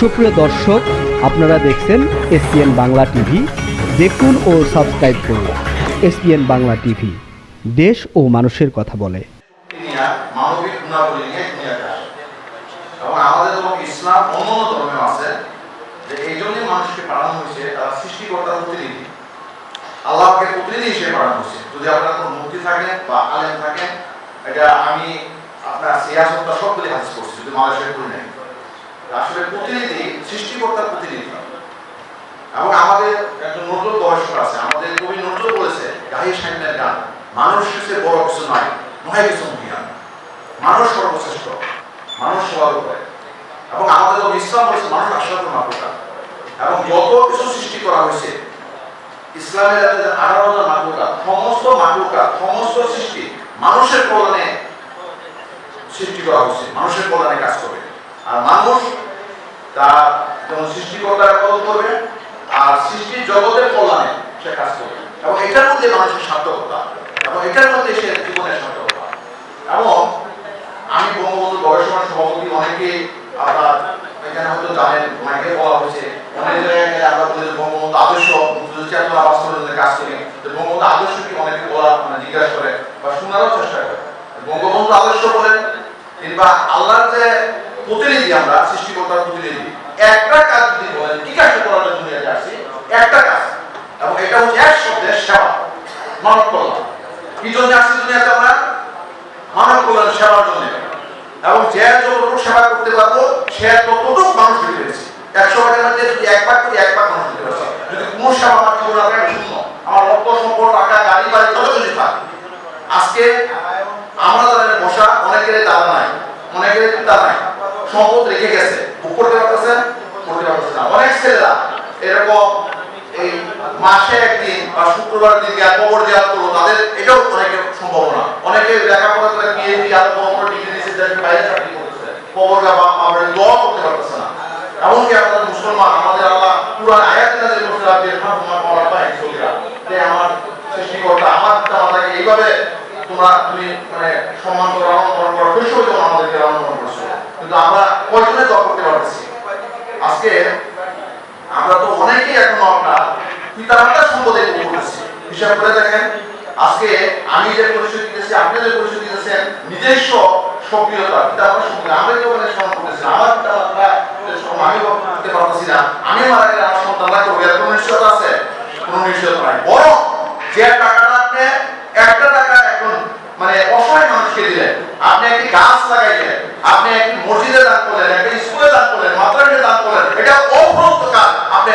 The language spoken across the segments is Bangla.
সুপ্রিয় দর্শক, আপনারা দেখছেন এসপিএন বাংলা টিভি। দেখুন ও সাবস্ক্রাইব করুন এসপিএন বাংলা টিভি। দেশ ও মানুষের কথা বলে। নিয়ে নিয়ে আল্লাহকে পাঠানো যদি আপনার কোনো মুক্তি থাকে বা আলেম থাকে, এটা আমি আপনার করছি যদি করি নাই। আসলে প্রতিনিধি, সৃষ্টিকর্তার প্রতিনিধি। এবং আমাদের একজন নজরুল গবেষক আছে, আমাদের কবি নজরুল বলেছে, গাহি গান, মানুষ সে বড় কিছু নয় কিছু মহিয়ান মানুষ সর্বশ্রেষ্ঠ, মানুষ সবার উপরে। এবং আমাদের ইসলাম মানুষ এবং যত কিছু সৃষ্টি করা হয়েছে, ইসলামের হাজার মাতৃকা সমস্ত মাতৃকা সমস্ত সৃষ্টি মানুষের কল্যাণে সৃষ্টি করা হয়েছে, মানুষের কল্যাণে কাজ করবে আর মানুষ তার যেমন সৃষ্টিকর্তার কদর করবে, আর সৃষ্টির জগতের কল্যাণে সে কাজ করবে। এবং এটার মধ্যে মানুষের সার্থকতা, এবং এটার মধ্যে সে জীবনের সার্থকতা। এবং আমি বঙ্গবন্ধু গবেষণা সভাপতি, অনেকে আপনার এখানে হয়তো জানেন মাইকে বলা হয়েছে, অনেক জায়গায় গেলে আমরা বলি বঙ্গবন্ধু আদর্শ চেতনা বাস্তবায়নের কাজ করি বঙ্গবন্ধু আদর্শ কি অনেকে বলা মানে জিজ্ঞাসা করে বা শোনারও চেষ্টা করে। বঙ্গবন্ধু আদর্শ বলেন, কিংবা আল্লাহর যে প্রতিনিধি আমরা, সৃষ্টিকর্তার প্রতিনিধি। একটা কাজ যদি বলেন, কি কাজটা করার জন্য আসছি? একটা কাজ। এবং এটা হচ্ছে এক শব্দের সেবা। মানব কল্যাণ। কি জন্য আসছি দুনিয়াতে আমরা? মানব কল্যাণ সেবার জন্য। এবং যে যতটুকু সেবা করতে পারব, সে ততটুকু মানুষ হতে পেরেছি একশো ভাগের মধ্যে যদি এক ভাগ করি এক মানুষ হতে পারছি যদি কোনো সেবা আমার জীবনে আমি শূন্য আমার অর্থ সম্পদ টাকা গাড়ি বাড়ি যত কিছু থাক আজকে আমরা যাদের বসা অনেকের দাদা নাই অনেকের পিতা নাই সম্পদ রেখে গেছে বুক করতে পারতেছেন করতে পারতেছে না অনেক ছেলেরা এরকম এই মাসে একদিন বা শুক্রবার দিন গিয়ে কবর দেওয়া করল তাদের এটাও অনেকের সম্ভাবনা। অনেকে লেখাপড়া করে পিএইচডি আর বড় ডিগ্রি নিয়েছে যাদেরকে বাইরে চাকরি করতেছে। কবর বা আমরা দোয়া করতে পারতেছে না। এমনকি আমাদের মুসলমান, আমাদের আল্লাহ পুরান আয়াত নাজিল করতে রাখবে হ্যাঁ তোমার বলা পাই সহিরা যে আমার সৃষ্টিকর্তা, আমার পিতা এইভাবে তোমরা তুমি মানে সম্মান করে পালন করো শৈশবে যেমন আমাদেরকে লালন করছ। কিন্তু আমরা কয়জনে দোয়া করতে পারতেছি? আজকে আমরা তো অনেকেই এখনও আপনার পিতা মাতার সম্পদে করতেছি হিসাব করে দেখেন, আজকে আমি যে পরিচয় দিতেছি, আপনি যে পরিচয় দিতেছেন, নিজস্ব সক্রিয়তা পিতা মাতার আমরা যে ওখানে স্মরণ করতেছি আমার পিতা আমি করতে পারতেছি না। আমি মারা গেলে আমার সন্তানরা করবে এর কোনো নিশ্চয়তা আছে? কোনো নিশ্চয়তা নাই। বরং যে টাকাটা আপনি, একটা টাকা এখন মানে অসহায় মানুষকে দিলেন, আপনি একটি গাছ লাগাইলেন, আপনি একটি মসজিদে দান করলেন, একটা স্কুলে দান করলেন, মাদ্রাসায় দান করলেন, এটা অপ্রন্ত কাজ। আপনি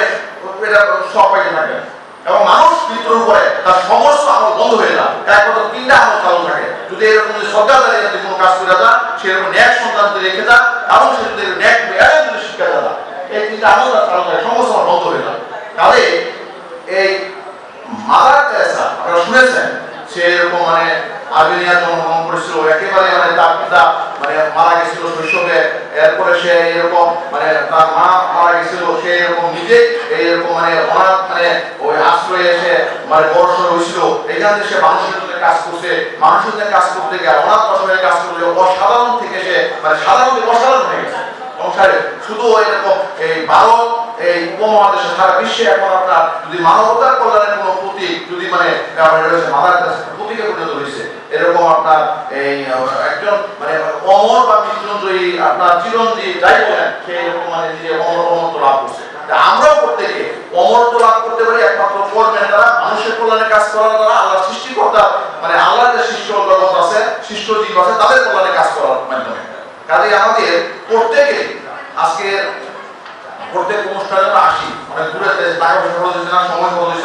এটা সব পাইতে থাকেন এবং মানুষ মৃত্যুর উপরে তার সমস্ত আমল বন্ধ যায়। একমাত্র তিনটা আমল চালু থাকে। যদি এরকম যদি সরকার দাঁড়িয়ে যদি কোনো কাজ করে যান সেরকম তাহলে এই মাদার মানে আর্মেনিয়া জন্মগ্রহণ করেছিল একেবারে মানে তার পিতা মানে মারা গেছিল শৈশবে, এরপরে সে এরকম মানে তার মা মারা গেছিল, সে এরকম নিজে এরকম মানে অনাথ মানে ওই আশ্রয়ে এসে মানে বড় হয়েছিল। এখান সে মানুষের জন্য কাজ করছে মানুষের জন্য কাজ করতে গিয়ে অনাথ আশ্রয়ে কাজ করলে অসাধারণ থেকে সে মানে সাধারণ অসাধারণ হয়ে গেছে। সংসারে শুধু এরকম এই ভারত এই উপমহাদেশে সারা বিশ্বে এখন আপনার যদি মানবতার কল্যাণের কোনো প্রতীক, যদি মানে রয়েছে, মাদার প্রতীকে পরিণত হয়েছে। এরকম আপনার এই একজন মানে অমর বা মৃত্যুঞ্জয়ী আপনার চিরঞ্জীবী, যাই বলেন, সে এরকম মানে নিজে অমর লাভ করছে। আমরাও প্রত্যেকে অমরত্ব লাভ করতে পারি একমাত্র কর্মের দ্বারা মানুষের কল্যাণে কাজ করার দ্বারা আল্লাহ সৃষ্টিকর্তা মানে আল্লাহ যে জগৎ আছে জীব আছে, তাদের কল্যাণে কাজ করার মাধ্যমে। কাজে আমাদের প্রত্যেকে আজকে প্রত্যেক অনুষ্ঠানে আসি, অনেক দূরে টাকা সময় খরচ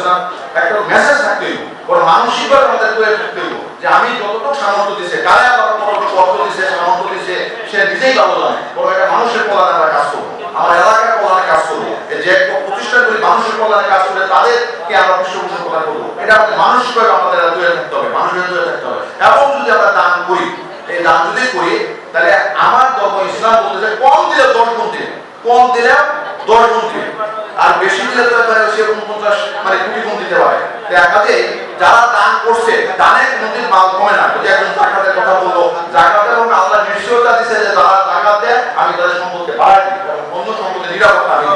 একটা মেসেজ থাকতে হইব ওর মানসিকভাবে আমাদের তৈরি থাকতে হইব যে আমি যতটুকু সামর্থ্য দিছে কারে আমার কতটুকু অর্থ দিছে সামর্থ্য দিছে সে নিজেই ভালো জানে। বড় একটা মানুষের কল্যাণে আমরা কাজ করব। আমার এলাকার কল্যাণে কাজ করব। যে প্রতিষ্ঠান করি, মানুষের কল্যাণে কাজ করে তাদেরকে আমরা পৃষ্ঠপোষণ কল্যাণ করব। এটা আমাদের আমাদের তৈরি থাকতে হবে, মানুষের তৈরি থাকতে হবে। এবং যদি আমরা দান করি, এই দান যদি করি, তাহলে আমার ধর্ম ইসলাম বলতে কম দিলে দশ গুণ দিলে কম দিলে দশ গুণ দিবে আর বেশি দিলে তো সে পঞ্চাশ মানে কোটি গুণ দিতে পারে। কাজে যারা দান করছে দানের কোনোদিন মাল কমে না। যদি একজন জাকাতের কথা বলল জাকাতের এবং আল্লাহ নিশ্চয়তা দিছে যে যারা জাকাত দেয় আমি তাদের সম্পদকে বাড়াই অন্য সম্পদে নিরাপত্তা আমি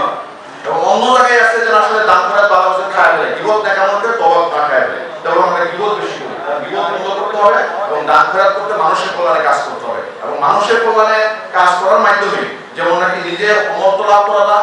এবং অন্য জায়গায় আছে যেন আসলে দান করে বাবা বছর খায় ফেলে। বিপদ দেখানোর পরে তবা না খায় ফেলে। তখন আমরা বিপদ বেশি করি। বিপদ বন্ধ করতে হবে এবং দান খোরাক করতে মানুষের কল্যাণে কাজ করতে হবে। এবং মানুষের কল্যাণে কাজ করার মাধ্যমে যেমন নাকি নিজে অমরত্ব লাভ করা না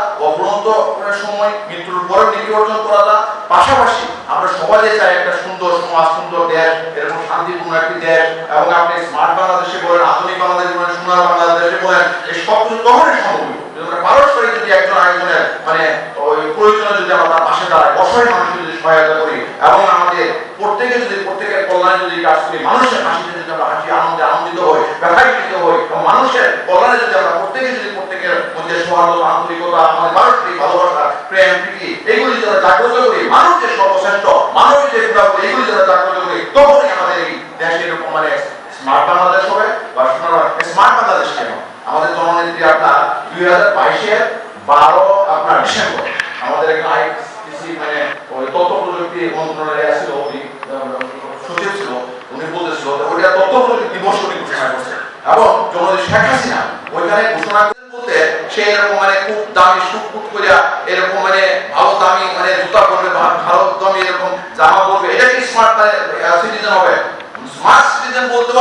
সময় মৃত্যুর পরে নীতি অর্জন করালা। পাশাপাশি আমরা সমাজে চাই একটা সুন্দর সমাজ, সুন্দর দেশ, এরকম শান্তিপূর্ণ একটি দেশ। এবং আপনি স্মার্ট বাংলাদেশে বলেন, আধুনিক বাংলাদেশ বলেন সোনার বাংলাদেশে বলেন, এই সব কিছু তখনই সম্ভব আমরা পারস্পরিক যদি একজন আরেকজনের মানে ওই প্রয়োজনে যদি আমরা তার পাশে দাঁড়াই, অসহায় মানুষকে যদি সহায়তা করি, এবং আমাদের প্রত্যেকে যদি, প্রত্যেকের কল্যাণে যদি কাজ করি, মানুষের হাসিতে যদি আমরা হাসি, আনন্দে আনন্দিত হই ব্যথাকৃত হই মানুষের কল্যাণে যদি আমরা প্রত্যেকে যদি প্রত্যেকের মধ্যে সৌহার্দ্য, আন্তরিকতা, আমাদের পারস্পরিক ভালোবাসা প্রেম, প্রীতি, এগুলি যারা জাগ্রত করি, মানুষ সর্বশ্রেষ্ঠ, মানুষ যে এগুলি যারা জাগ্রত করি, তখনই আমাদের এই দেশে এরকম মানে স্মার্ট বাংলাদেশ হবে বা সোনার স্মার্ট বাংলাদেশ কেন আমাদের জননেত্রী আপনার দুই হাজার বাইশের বারো আপনার ডিসেম্বর আমাদের একটা আইসিসি মানে ওই তথ্য প্রযুক্তি মন্ত্রণালয়ে ছিল উনি আহ, সচিব ছিল উনি বলতেছিল যে ওইটা তথ্য প্রযুক্তি দিবস উনি ঘোষণা করছে এবং জননেত্রী শেখ হাসিনা ওইখানে ঘোষণা করতে বলতে সে এরকম মানে খুব দামি সুট ফুট করিয়া, এরকম মানে ভালো দামি মানে জুতা পরবে, ভালো দামি এরকম জামা পরবে। এটা কি স্মার্ট সিটিজেন হবে? স্মার্ট সিটিজেন বলতে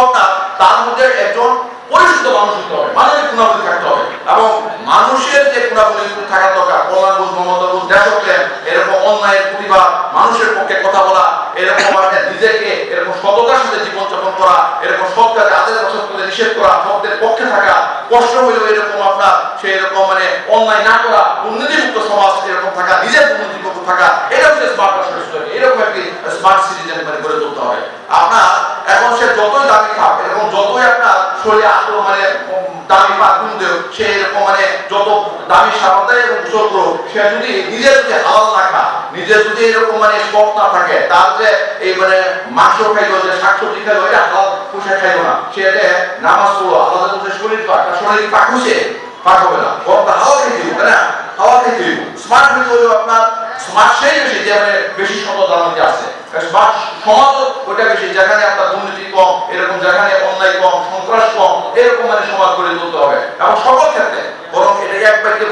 তার মধ্যে একজন পরিশুদ্ধ মানুষ হতে হবে মানবিক গুণাবলী থাকতে হবে। এবং মানুষের যে গুণাবলী থাকা দরকার কল্যাণবোধ মমতাবোধ দেশপ্রেম, এরকম অন্যায়ের প্রতিবাদ মানুষের পক্ষে কথা বলা, এরকম নিজেকে এরকম সততার সাথে জীবনযাপন করা, এরকম সৎ কাজে আদের অসৎ কাজে নিষেধ করা কষ্ট হইলেও এরকম আপনার সেই রকম মানে অন্যায় না করা, দুর্নীতিমুক্ত সমাজ এরকম থাকা, নিজের দুর্নীতিমুক্ত থাকা, এটা হচ্ছে স্মার্ট এরকম একটি স্মার্ট সিটিজেন মানে গড়ে তুলতে হবে। আপনার, এখন সে যতই দামি থাক, এরকম যতই আপনার শরীরে আক্রমণের দামি পারফিউম দেও, সে এরকম মানে যত দামি সাবান দেয় এবং গোসল সে যদি নিজের যদি হালাল না খা নিজের যদি এরকম মানে শখ না থাকে, তার যে এই মানে মাংস খাইলো, যে শাকসবজি খাইলো, এটা হালাল পুষে খাইলো না। সে যে নামাজ পড়ল আলাদা করে শরীর তার শরীর পাক হচ্ছে হবে না। বরং হাওয়া খেতে দিব না? হাওয়া খেতে দিব স্মার্ট হইতে হলো আপনার সেই বেশি আছে। সমাজ ওইটা বেশি, যেখানে আপনার দুর্নীতি কম, এরকম যেখানে অন্যায় কম, সন্ত্রাস কম, এরকম মানে সমাজ গড়ে তুলতে হবে। এবং সকল ক্ষেত্রে, বরং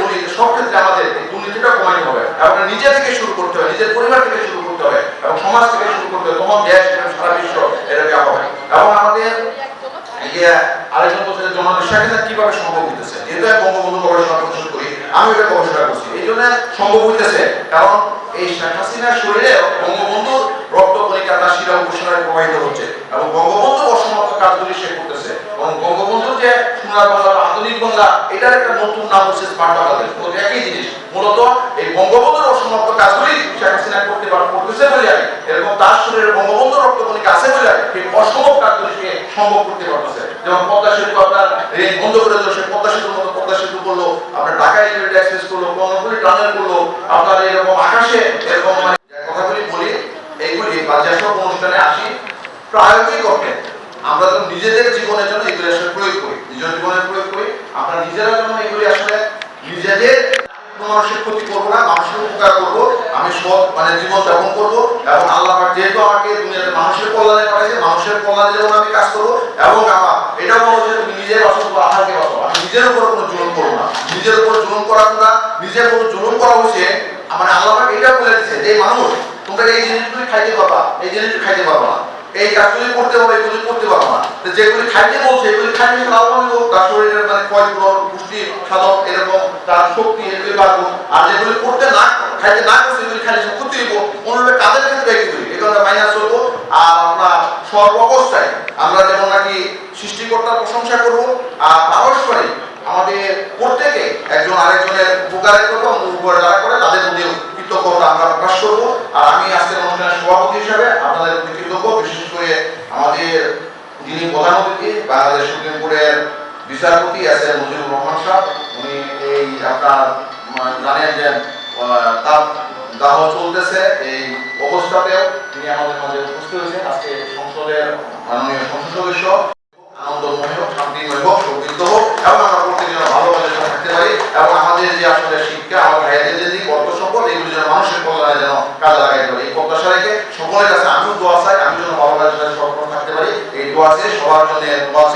বলি সব ক্ষেত্রে আমাদের দুর্নীতিটা কমাইতে হবে। এবং নিজে থেকে শুরু করতে হবে, নিজের পরিবার থেকে শুরু করতে হবে, এবং সমাজ থেকে শুরু করতে হবে। তখন দেশ এবং সারা বিশ্ব এটাকে হবে এবং আমাদের আরেকজন বলছে জনগণের স্বাধীনতা কীভাবে সম্ভব হইতেছে? যেহেতু বঙ্গবন্ধু গবেষণা প্রদর্শন করি আমি এটা গবেষণা করছি। এই জন্য সম্ভব হইতেছে, কারণ এই শেখ হাসিনার শরীরে বঙ্গবন্ধুর রক্ত কণিকা তার শিরা উপসনায় প্রবাহিত হচ্ছে এবং বঙ্গবন্ধু অসমাপ্ত কাজগুলি সে করতেছে। এবং বঙ্গবন্ধুর যে সোনার বাংলা বা আধুনিক বাংলা, এটার একটা নতুন নাম হচ্ছে স্মার্ট বাংলাদেশ একই জিনিস। মূলত এই বঙ্গবন্ধুর অসমাপ্ত কাজগুলি শেখ হাসিনা করতে পার করতেছে বলে এরকম তার শরীরে বঙ্গবন্ধুর রক্ত কণিকা আছে বলে এই অসম্ভব কাজগুলি সে সম্ভব করতে পারতেছে যেমন পদ্মা সেতু আপনার রেল বন্ধ করে দিল সে পদ্মা সেতুর মতো পদ্মা সেতু করল আপনার ঢাকা এলিভেটেড করল কর্ণফুলি টানেল করল আপনার এরকম আকাশে এরকম মানে কথাগুলি বলি এইগুলি বা যেসব অনুষ্ঠানে আসি, প্রায়োগিক অর্থে আমরা তো নিজেদের জীবনের জন্য এগুলি আসলে প্রয়োগ করি, নিজের জীবনের প্রয়োগ করি, আমরা নিজেরা জন্য এগুলি আসলে নিজেদের মানুষের ক্ষতি করব না, মানুষের উপকার করব, আমি সৎ মানে জীবন যাপন করব, এবং আল্লাহ যেহেতু আমাকে দুনিয়াতে মানুষের কল্যাণে পাঠাইছে, মানুষের কল্যাণে যেমন আমি কাজ করব, এবং আমার এটা বলো যে তুমি নিজের বাঁচো বা আহারকে বাঁচো আমি নিজের উপর কোনো জুলুম করব না নিজের উপর জুলুম করা না নিজের উপর জুলুম করা হচ্ছে আমার আল্লাহ এটা বলে দিচ্ছে যে মানুষ, তোমরা এই জিনিসগুলি খাইতে পারবা, এই জিনিসগুলি খাইতে পারবা এই কাজগুলি করতে পারো এগুলি করতে পারো না। তো যেগুলি খাইতে বলছে, এগুলি খাইতে লাভবান হোক তার শরীরের মানে ক্ষয় পূরণ পুষ্টি সাধন এরকম তার শক্তি, এগুলি বাড়বো আর যেগুলি করতে না, খাইতে না করছে, এগুলি খাইতে সে ক্ষতি হইব। অনুরূপে কাজের ক্ষেত্রে একই করি? এগুলো আমরা মাইনাস করব আর আমরা সর্ব অবস্থায় আমরা যেমন নাকি সৃষ্টিকর্তার প্রশংসা করব, আর পারস্পরিক আমাদের প্রত্যেকে আরেকজনের উপকারে করব উপকার করে তাদের মধ্যে কৃতজ্ঞতা আমরা প্রকাশ করব। আর আমি আজকের অনুষ্ঠানের সভাপতি হিসাবে আপনাদের প্রতি কৃতজ্ঞ, বিশেষ করে আমাদের যিনি প্রধান অতিথি, বাংলাদেশ সুপ্রিম কোর্টের বিচারপতি আছেন মুজিবুর রহমান সাহেব, উনি এই আপনার মানে জানেন যে তার দাহ চলতেছে এই অবস্থাতেও তিনি আমাদের মাঝে উপস্থিত হয়েছেন। আজকে সংসদের মাননীয় সংসদ সদস্য, আনন্দময় হোক, শান্তিময় হোক, সমৃদ্ধ হোক, এবং আমরা প্রত্যেকে যেন ভালোভাবে যেন থাকতে পারি এবং আমাদের যে আসলে শিক্ষা আমার ভাইদের যে দিক অর্থ সম্পদ এগুলি যেন মানুষের কল্যাণে যেন কাজে লাগাইতে পারি এই প্রত্যাশা রেখে সকলের কাছে আমিও দোয়া চাই আমি যেন ভালোভাবে সাথে সফল থাকতে পারি এই দোয়া চেয়ে সবার জন্য দোয়া